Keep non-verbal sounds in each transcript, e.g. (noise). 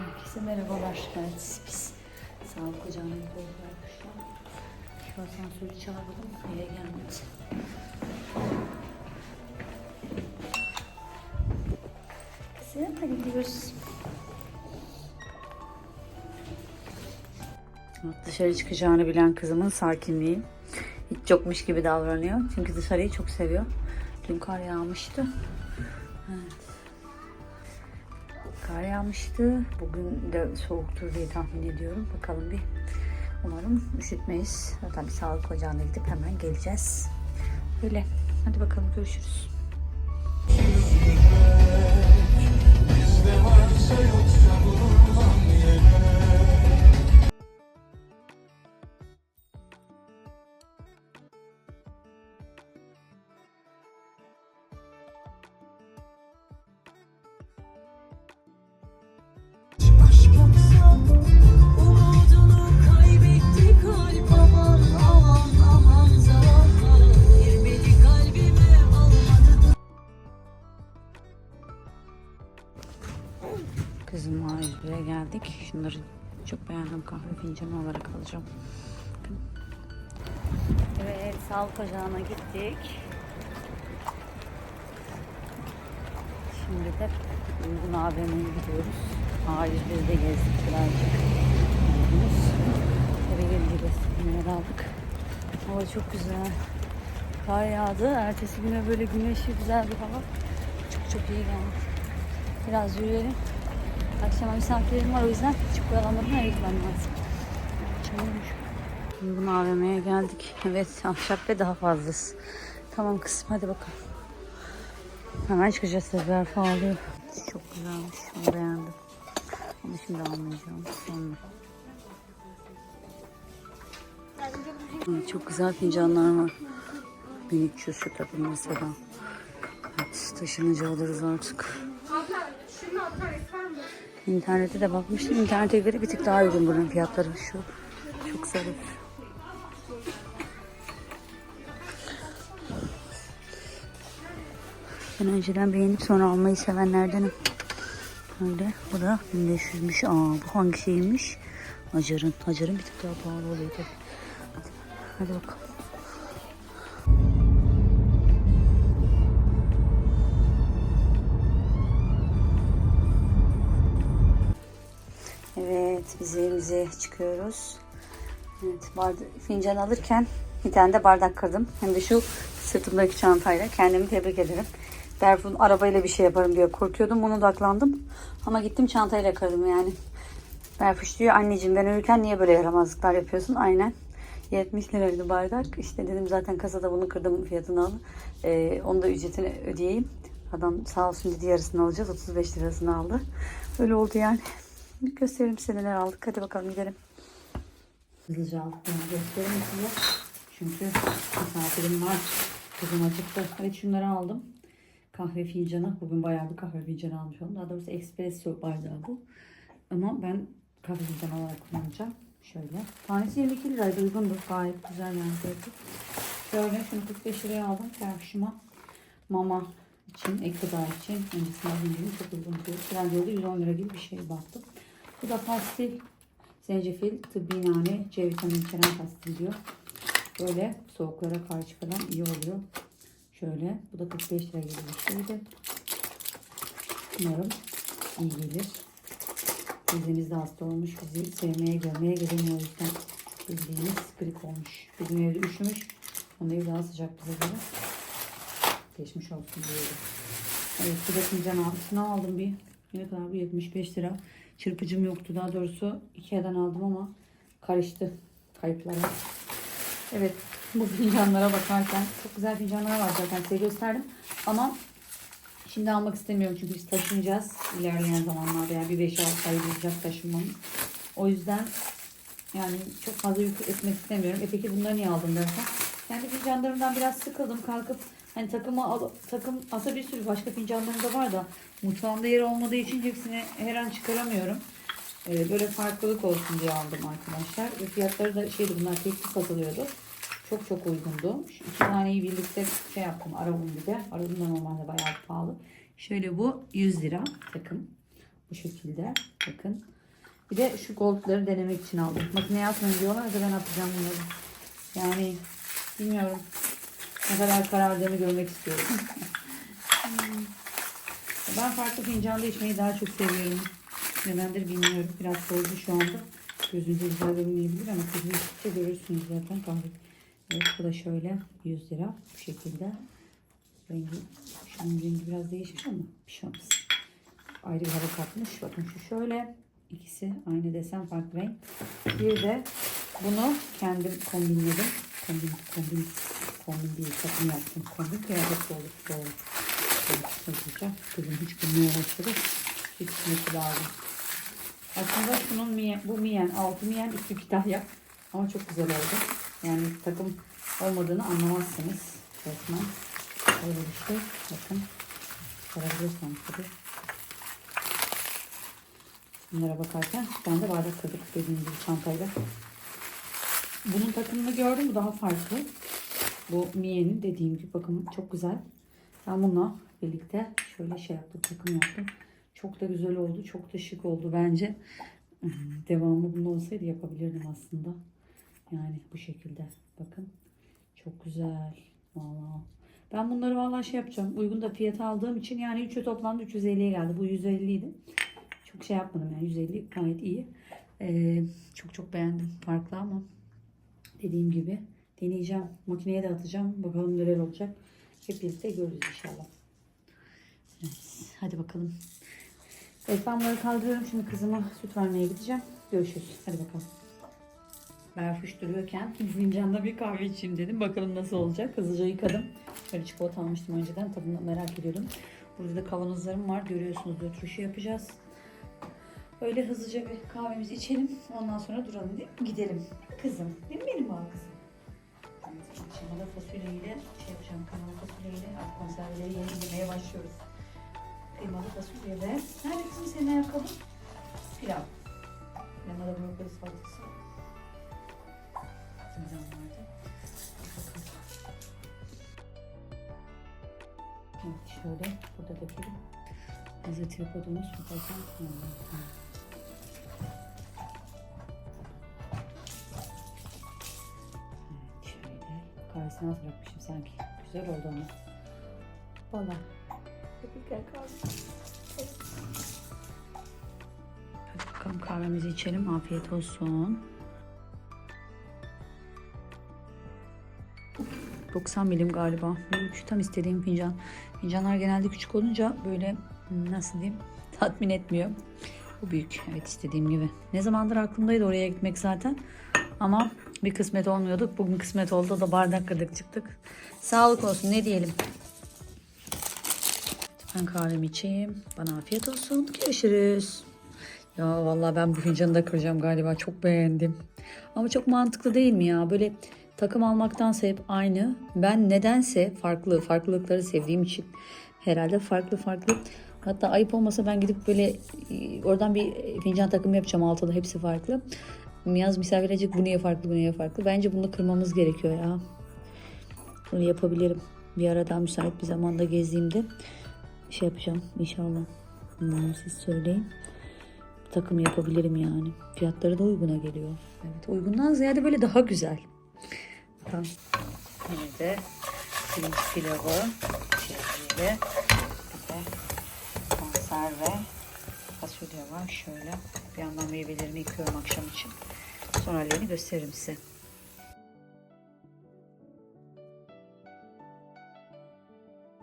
Herkese merhabalar. Evet biz sağlık ocağına gidiyoruz arkadaşlar. Şu asansörü çağırdım. Eve gelmedi. Kızım hadi gidiyoruz. Dışarı çıkacağını bilen kızımın sakinliği. Hiç yokmuş gibi davranıyor. Çünkü dışarıyı çok seviyor. Dün kar yağmıştı. Yağmıştı. Bugün de soğuktur diye tahmin ediyorum. Bakalım bir. Umarım üşütmeyiz. Zaten bir sağlık ocağına gidip hemen geleceğiz. Böyle. Hadi bakalım görüşürüz. Aşk Şunları çok beğendim. Kahve fincanı olarak alacağım. Bakın. Evet, sağlık ocağına gittik. Şimdi de Uygun AVM'ye gidiyoruz. A101'de gezdik birazcık. Gördünüz. Eve gelince beslenmeler aldık. Hava çok güzel. Kar yağdı. Ertesi güne böyle güneşli güzel bir hava. Çok çok iyi geldi. Biraz yürüyelim. Akşama misafirlerim var o yüzden çok oyalanmadan eve gitmem lazım. Uygun AVM'ye geldik. Evet ahşap ve daha fazlası. Tamam kızım hadi bakalım. Hemen çıkacağız sefer ağlıyor. Çok güzelmiş. Onu beğendim. Ama şimdi almayacağım. Sonra. Çok güzel fincanlar var. 1300 şu tabii mesela. Evet, taşınınca alırız artık. İnternete de bakmıştım. İnternete göre bir tık daha uygun bunun fiyatları. Şu çok zarif. Ben önceden beğenip sonra almayı sevenlerdenim. Öyle. Bu da 1500'müş. Aa bu hangi şeymiş? Acarın. Acarın bir tık daha pahalı oluyor tabii. Hadi, hadi bakalım. Evet, biz evimize çıkıyoruz. Evet, barda, fincan alırken bir tane de bardak kırdım. Hem de şu sırtımdaki çantayla kendimi tebrik ederim. Berfun arabayla bir şey yaparım diye korkuyordum. Onu odaklandım. Ama gittim çantayla kırdım yani. Berfuş diyor anneciğim ben ölürken niye böyle yaramazlıklar yapıyorsun? Aynen. 70 liraydı bardak. İşte dedim zaten kasada bunu kırdım fiyatını al. Ee, onu da ücretini ödeyeyim. Adam sağ olsun dedi yarısını alacağız. 35 lirasını aldı. Öyle oldu yani. Bir gösterelim size neler aldık. Hadi bakalım gidelim. Hızlıca aldık. Ben göstereyim size. Çünkü misafirim var. Kızım acıktı. Evet şunları aldım. Kahve fincanı. Bugün bayağı bir kahve fincanı almış oldum. Daha doğrusu espresso bardağı bu. Ama ben kahve fincanı olarak kullanacağım. Şöyle. Tanesi 22 liraydı. Uygundu. Gayet güzel fiyatı. Şöyle şunu 45 liraya aldım. Karşıma mama için, ek gıda için. Öncesinde bildiğim çok uygun bir Trendyol'da 110 lira gibi bir şey baktım. Bu da pastil. Zencefil, tıbbi nane, C vitamini içeren pastil diyor. Böyle soğuklara karşı falan iyi oluyor. Şöyle. Bu da 45 lira gibi bir şeydi. Umarım iyi gelir. Bizimiz de hasta olmuş. Bizi sevmeye görmeye gelemiyor o yüzden. Bildiğiniz grip olmuş. Bizim evde üşümüş. Onun evi daha sıcak bize göre. Geçmiş olsun diyelim. Evet bir de fincan. Şunu aldım bir. Ne kadar bu 75 lira. Çırpıcım yoktu daha doğrusu. Ikea'dan aldım ama karıştı kayıplara. Evet bu fincanlara bakarken çok güzel fincanlar var zaten size gösterdim. Ama şimdi almak istemiyorum çünkü biz taşınacağız ilerleyen zamanlarda yani bir 5-6 ay olacak taşınmamız. O yüzden yani çok fazla yük etmek istemiyorum. E peki bunları niye aldım dersen? Kendi fincanlarımdan biraz sıkıldım. Kalkıp hani takımı al, takım aslında bir sürü başka fincanlarım da var da mutfağımda yer olmadığı için hepsini her an çıkaramıyorum. Ee, böyle farklılık olsun diye aldım arkadaşlar. Ve fiyatları da şeydi bunlar tekli satılıyordu. Çok çok uygundu. Şu iki taneyi birlikte şey yaptım aradım bir de. Aradım da normalde bayağı pahalı. Şöyle bu 100 lira takım. Bu şekilde bakın. Bir de şu goldları denemek için aldım. Makineye atmayın diyorlar da ben atacağım bunları. Yani bilmiyorum. Ne kadar karardığını görmek istiyorum. (laughs) ben farklı fincanda içmeyi daha çok seviyorum. Nedendir bilmiyorum. Biraz soğudu şu anda. Gözünüze güzel görünmeyebilir ama kızım içtikçe görürsünüz zaten kahve. Evet bu da şöyle 100 lira bu şekilde. Rengi, şunun rengi biraz değişmiş ama bir şey olmaz. Ayrı bir hava katmış. Bakın şu şöyle. ikisi aynı desen farklı renk. Bir de bunu kendim kombinledim. Kombin, kombin, kombin değil takım yaptım. Kombin kıyafet olduk doğru. Hızlıca. Kızım hiç başladı. Hiç bilmesi lazım. Aslında şunun miyen, bu miyen, altı miyen, üstü kütahya. Ama çok güzel oldu. Yani takım olmadığını anlamazsınız. Resmen. Öyle bir şey. Bakın. Sarabilirsem tabii. Bunlara bakarken ben de bardak kırdık dediğim gibi çantayla. Bunun takımını gördüm. Bu daha farklı. Bu Miye'nin dediğim gibi bakın çok güzel. Ben bununla birlikte şöyle şey yaptım. Takım yaptım. Çok da güzel oldu. Çok da şık oldu bence. Devamlı bunun olsaydı yapabilirdim aslında. Yani bu şekilde. Bakın. Çok güzel. Vallahi. Ben bunları vallahi şey yapacağım. Uygun da fiyata aldığım için yani üçü toplamda 350'ye geldi. Bu 150 idi. Çok şey yapmadım yani 150 gayet iyi. Ee, çok çok beğendim. Farklı ama dediğim gibi deneyeceğim. Makineye de atacağım. Bakalım neler olacak. Hep birlikte görürüz inşallah. Evet, hadi bakalım. Evet ben bunları kaldırıyorum. Şimdi kızıma süt vermeye gideceğim. Görüşürüz. Hadi bakalım. Berfuş duruyorken fincanda bir kahve içeyim dedim. Bakalım nasıl olacak. Hızlıca yıkadım. Şöyle çikolata almıştım önceden. Tadını merak ediyordum. Burada da kavanozlarım var. Görüyorsunuz. Turşu yapacağız. Öyle hızlıca bir kahvemizi içelim. Ondan sonra duralım değil mi? Gidelim. Kızım. Benim benim bana kızım. Da fasulyeyle şey yapacağım. Kıymalı fasulyeyle artık konserveleri yeni yemeye başlıyoruz. Kıymalı fasulye ve nerede kızım senin ayakkabın? Pilav. Yanına da brokoli salatası. Güzel vardı. Evet şöyle burada dökelim. Hazır tripodumuz mutlaka kullanalım. Az bırakmışım sanki. Güzel oldu ama. Valla. Köpükler kaldı. Hadi bakalım kahvemizi içelim. Afiyet olsun. 90 milim galiba. Şu tam istediğim fincan. Fincanlar genelde küçük olunca böyle hmm, nasıl diyeyim tatmin etmiyor. Bu büyük. Evet istediğim gibi. Ne zamandır aklımdaydı oraya gitmek zaten. Ama bir kısmet olmuyorduk. Bugün kısmet oldu. Da bardak kırdık çıktık. Sağlık olsun ne diyelim. Ben kahvemi içeyim. Bana afiyet olsun. Görüşürüz. Ya vallahi ben bu fincanı da kıracağım galiba. Çok beğendim. Ama çok mantıklı değil mi ya? Böyle takım almaktansa hep aynı. Ben nedense farklı, farklılıkları sevdiğim için herhalde farklı farklı. Hatta ayıp olmasa ben gidip böyle e, oradan bir fincan takımı yapacağım altıda hepsi farklı. Yaz misafir edecek bu niye farklı bu niye farklı. Bence bunu kırmamız gerekiyor ya. Bunu yapabilirim. Bir ara daha müsait bir zamanda gezdiğimde şey yapacağım inşallah. Hmm, siz söyleyin. Takım yapabilirim yani. Fiyatları da uyguna geliyor. Evet uygundan ziyade böyle daha güzel. Tamam. Yine de pirinç pilavı şöyle bir de konserve fasulye var. Şöyle bir yandan meyvelerimi yıkıyorum akşam için. Sonra hallerini gösteririm size.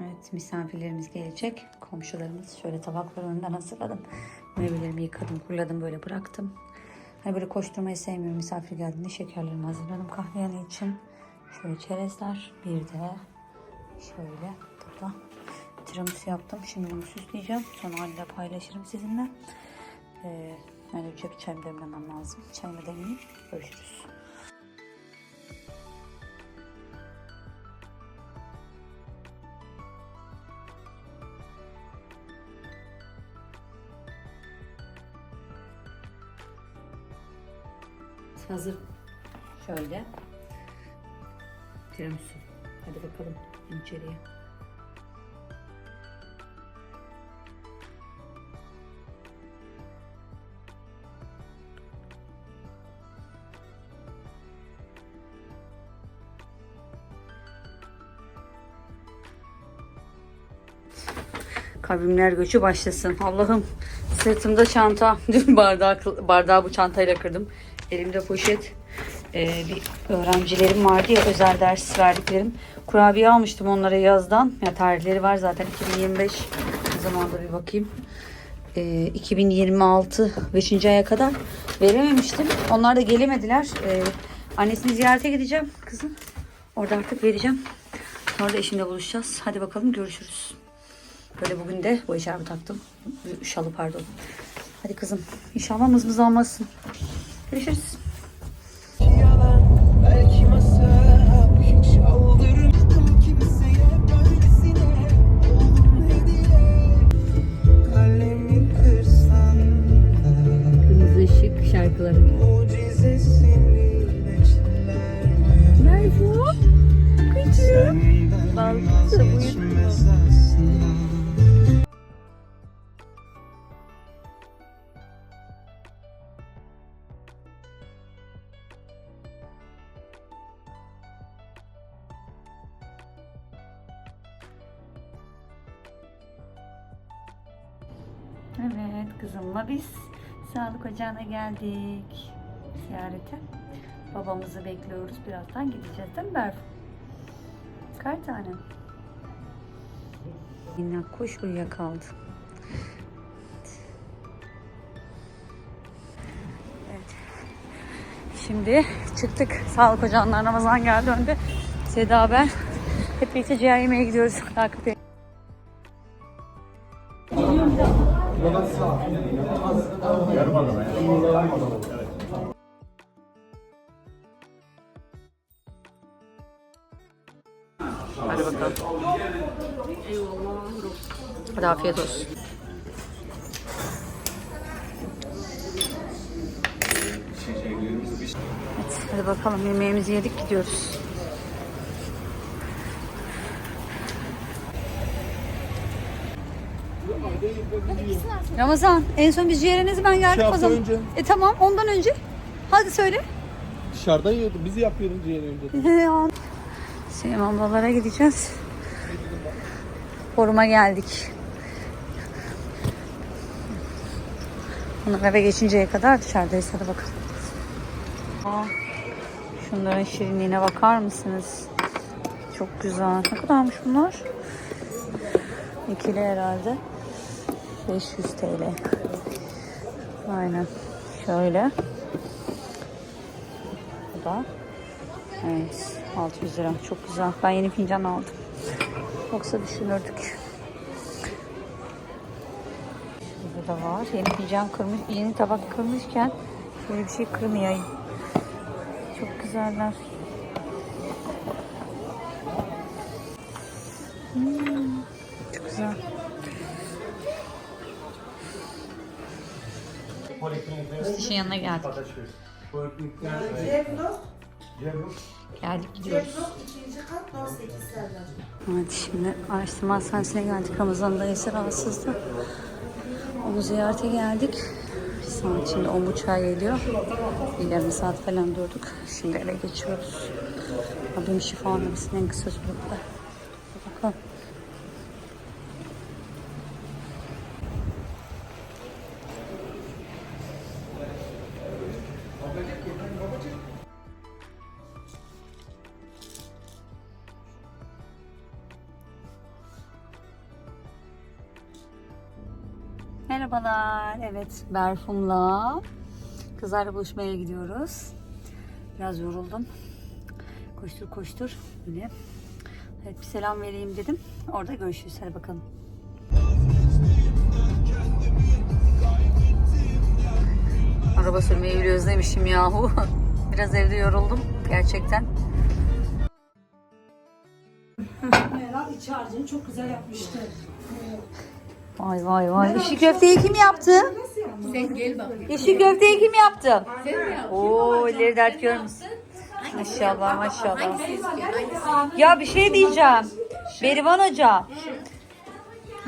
Evet misafirlerimiz gelecek. Komşularımız şöyle tabakları önden hazırladım. Meyvelerimi yıkadım, kuruladım böyle bıraktım. Hani böyle koşturmayı sevmiyorum. Misafir geldiğinde şekerlerimi hazırladım kahve yanı için. Şöyle çerezler. Bir de şöyle burada tiramisu yaptım. Şimdi bunu süsleyeceğim. Sonra halde paylaşırım sizinle. Ee, yani önce bir çayımı demlemem lazım. Çayımı demleyeyim. Görüşürüz. Hazır. Şöyle. Tiramisu. Hadi bakalım içeriye. Kavimler göçü başlasın. Allah'ım sırtımda çanta. (laughs) Dün bardak, bardağı bu çantayla kırdım. Elimde poşet. Ee, bir öğrencilerim vardı ya özel ders verdiklerim. Kurabiye almıştım onlara yazdan. Ya tarihleri var zaten 2025. O zaman da bir bakayım. Ee, 2026 5. aya kadar verememiştim. Onlar da gelemediler. Ee, annesini ziyarete gideceğim kızım. Orada artık vereceğim. Sonra da eşimle buluşacağız. Hadi bakalım görüşürüz. Böyle bugün de bu eşarbı taktım. Şalı pardon. Hadi kızım. İnşallah mızmız almazsın. Görüşürüz. Yalan ocağına geldik. Ziyarete. Babamızı bekliyoruz. Birazdan gideceğiz değil mi Berfu? Kaç tane? Minnak kuş uyuyakaldı. Şimdi çıktık. Sağlık ocağından Ramazan geldi önde. Seda ben. Hep birlikte ciğer yemeye gidiyoruz. (laughs) Takip Hadi bakalım. Hadi afiyet olsun. Evet, hadi bakalım yemeğimizi yedik gidiyoruz. Ramazan en son biz ciğere ne zaman geldik o zaman? önce. E tamam ondan önce. Hadi söyle. Dışarıdan yiyorduk. Bizi yapıyordun ciğer önce. (laughs) Selim ablalara gideceğiz. Foruma geldik. Onlar eve geçinceye kadar dışarıdayız. Hadi bakalım. Aa, şunların şirinliğine bakar mısınız? Çok güzel. Ne kadarmış bunlar? İkili herhalde. 500 TL. Aynen. Şöyle. Bu da Evet, 600 lira. Çok güzel. Ben yeni fincan aldım. Yoksa düşünürdük. Burada da var. Yeni fincan kırmış, yeni tabak kırmışken böyle bir şey kırmayayım. Çok güzeller. Hmm, çok güzel. Müstişin yanına geldik. Geldik gidiyoruz. Evet şimdi araştırma hastanesine geldik. Ramazan'da Eser rahatsızdı. Onu ziyarete geldik. Bir saat şimdi 10.30'a geliyor. Bir yarım saat falan durduk. Şimdi eve geçiyoruz. Abim şifa versin en kısa sürede. Merhabalar. Evet, Berfum'la kızlarla buluşmaya gidiyoruz. Biraz yoruldum. Koştur koştur. Böyle. Evet, bir selam vereyim dedim. Orada görüşürüz. Hadi bakalım. Araba sürmeyi bile özlemişim yahu. (laughs) Biraz evde yoruldum gerçekten. Meral iç harcını çok güzel yapmıştı. (laughs) Vay vay vay. İşi köfteyi kim yaptı? Sen gel bak. İşi köfteyi kim yaptı? Sen mi yaptın? Oo, elleri dert görmüşsün. Maşallah maşallah. Ya bir şey diyeceğim. Berivan Hoca.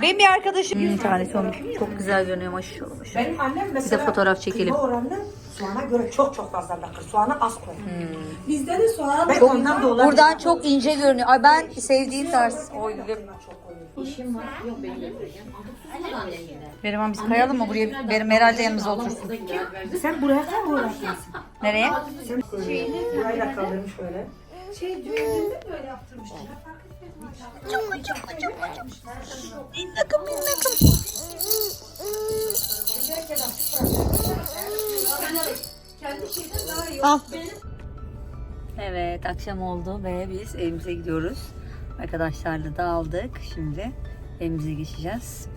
Benim bir arkadaşım. Bir tanesi olmuş. Çok güzel görünüyor maşallah. maşallah. Benim annem Bir de mesela fotoğraf çekelim. kıyma oranını soğana göre çok çok fazla bakır. Soğana az koy. Bizde de soğan ben Çok- ondan da olabilir. Buradan çok ince görünüyor. Ay ben sevdiğim tarz. Oy çok koyuyorum. Berivan biz kayalım mı buraya? Benim herhalde yanımıza otursun. Sen buraya kal uğraşmasın. Nereye? Sen burayı da kaldırmış böyle. Evet akşam oldu ve biz evimize gidiyoruz. Arkadaşlarla dağıldık. Şimdi evimize geçeceğiz.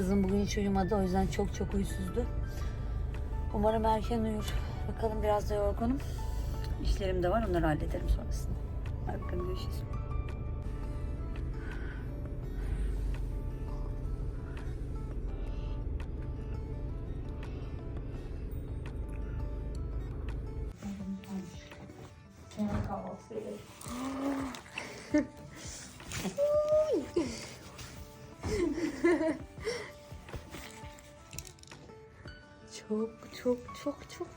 Kızım bugün hiç uyumadı o yüzden çok çok huysuzdu. Umarım erken uyur. Bakalım biraz da yorgunum. İşlerim de var onları hallederim sonrasında. Hadi görüşürüz. Çok çok